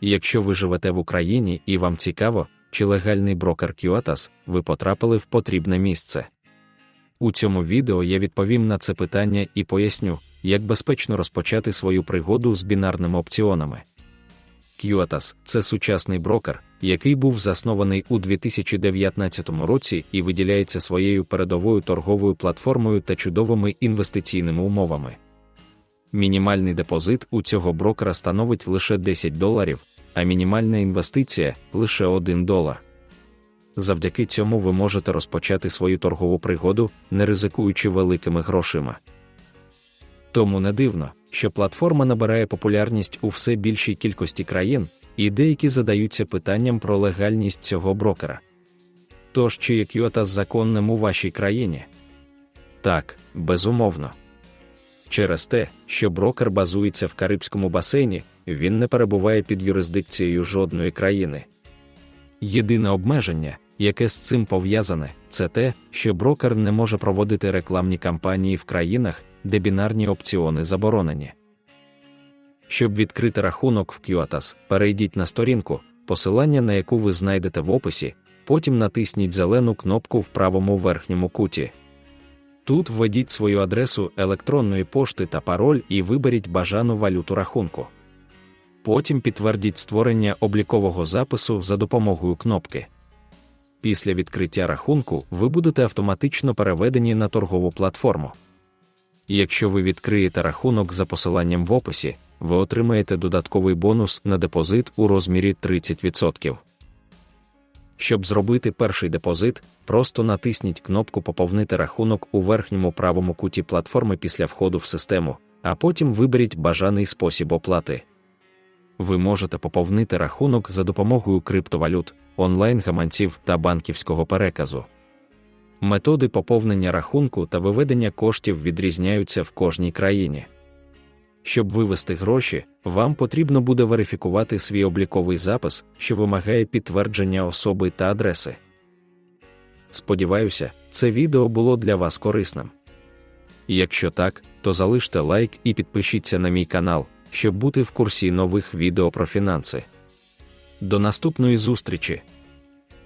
Якщо ви живете в Україні і вам цікаво, чи легальний брокер QATAS, ви потрапили в потрібне місце. У цьому відео я відповім на це питання і поясню, як безпечно розпочати свою пригоду з бінарними опціонами. QATAS – це сучасний брокер, який був заснований у 2019 році і виділяється своєю передовою торговою платформою та чудовими інвестиційними умовами. Мінімальний депозит у цього брокера становить лише 10 доларів, а мінімальна інвестиція лише 1 долар. Завдяки цьому ви можете розпочати свою торгову пригоду, не ризикуючи великими грошима. Тому не дивно, що платформа набирає популярність у все більшій кількості країн, і деякі задаються питанням про легальність цього брокера. Тож, чи є QATA законним у вашій країні? Так, безумовно. Через те, що брокер базується в Карибському басейні, він не перебуває під юрисдикцією жодної країни. Єдине обмеження, яке з цим пов'язане, це те, що брокер не може проводити рекламні кампанії в країнах, де бінарні опціони заборонені. Щоб відкрити рахунок в QATAS, перейдіть на сторінку, посилання на яку ви знайдете в описі, потім натисніть зелену кнопку в правому верхньому куті. Тут введіть свою адресу електронної пошти та пароль і виберіть бажану валюту рахунку. Потім підтвердіть створення облікового запису за допомогою кнопки. Після відкриття рахунку ви будете автоматично переведені на торгову платформу. Якщо ви відкриєте рахунок за посиланням в описі, ви отримаєте додатковий бонус на депозит у розмірі 30%. Щоб зробити перший депозит, просто натисніть кнопку Поповнити рахунок у верхньому правому куті платформи після входу в систему, а потім виберіть бажаний спосіб оплати. Ви можете поповнити рахунок за допомогою криптовалют, онлайн-гаманців та банківського переказу. Методи поповнення рахунку та виведення коштів відрізняються в кожній країні. Щоб вивести гроші, вам потрібно буде верифікувати свій обліковий запис, що вимагає підтвердження особи та адреси. Сподіваюся, це відео було для вас корисним. Якщо так, то залиште лайк і підпишіться на мій канал, щоб бути в курсі нових відео про фінанси. До наступної зустрічі!